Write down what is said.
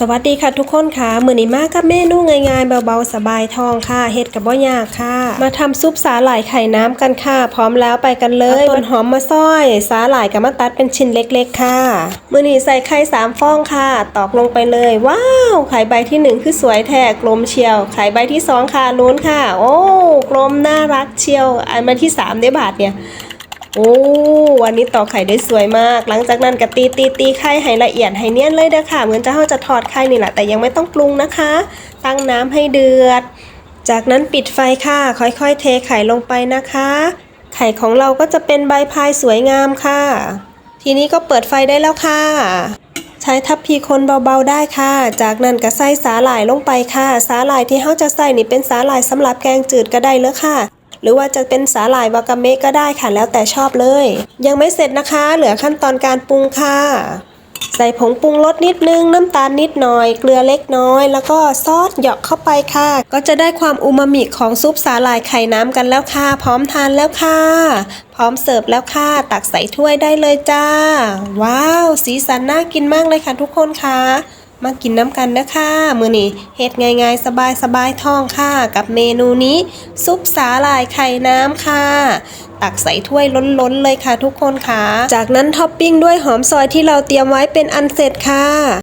สวัสดีค่ะทุกคนค่ะมือนี้มากกับเมนูง่ายๆเบาๆสบายทองค่ะเฮ็ดกับบ่ยากค่ะ มาทำซุปสาหร่ายไข่น้ำกันค่ะ พร้อมแล้วไปกันเลยต้นหอมมาซอย สาหร่ายกับมาตัดเป็นชิ้นเล็กๆ ค่ะมือนี้ใส่ไข่สามฟองค่ะ ตอกลงไปเลย ว้าวไข่ใบที่หนึ่งคือสวยแท้กลมเชียว ไข่ใบที่สองค่ะลุ้นค่ะ โอ้กลมน่ารักเชียวอันมาที่สามได้บาทเนี่ย โอ้วันนี้ตอกไข่ได้สวยมาก หลังจากนั้นก็ตีตีตีไข่ให้ละเอียดให้เนียนเลยเด้อค่ะ เหมือนจะเฮาจะทอดไข่นี่แหละแต่ยังไม่ต้องปรุงนะคะ ตั้งน้ำให้เดือด จากนั้นปิดไฟค่ะ ค่อยๆ เทไข่ลงไปนะคะ ไข่ของเราก็จะเป็นใบพายสวยงามค่ะ ทีนี้ก็เปิดไฟได้แล้วค่ะ ใช้ทัพพีคนเบาๆได้ค่ะ จากนั้นก็ใส่สาหร่ายลงไปค่ะ สาหร่ายที่เฮาจะใส่นี่เป็นสาหร่ายสำหรับแกงจืดก็ได้เลยค่ะ หรือว่าจะเป็นสาหร่ายวากาเมะก็ได้ค่ะ แล้วแต่ชอบเลย ยังไม่เสร็จนะคะ เหลือขั้นตอนการปรุงค่ะ ใส่ผงปรุงรสนิดนึง น้ำตาลนิดหน่อย เกลือเล็กน้อย แล้วก็ซอสเหยาะเข้าไปค่ะ ก็จะได้ความอูมามิของซุปสาหร่ายไข่น้ำกันแล้วค่ะ พร้อมทานแล้วค่ะ พร้อมเสิร์ฟแล้วค่ะ ตักใส่ถ้วยได้เลยจ้า ว้าว สีสันน่ากินมากเลยค่ะทุกคนค่ะ มากินน้ำกันนะคะมือนี่เฮ็ดง่ายๆ สบายๆท้องค่ะ กับเมนูนี้ ซุปสาหร่ายไข่น้ำค่ะ ตักใส่ถ้วยล้นๆเลยค่ะทุกคนค่ะ จากนั้นท็อปปิ้งด้วยหอมซอยที่เราเตรียมไว้เป็นอันเสร็จค่ะ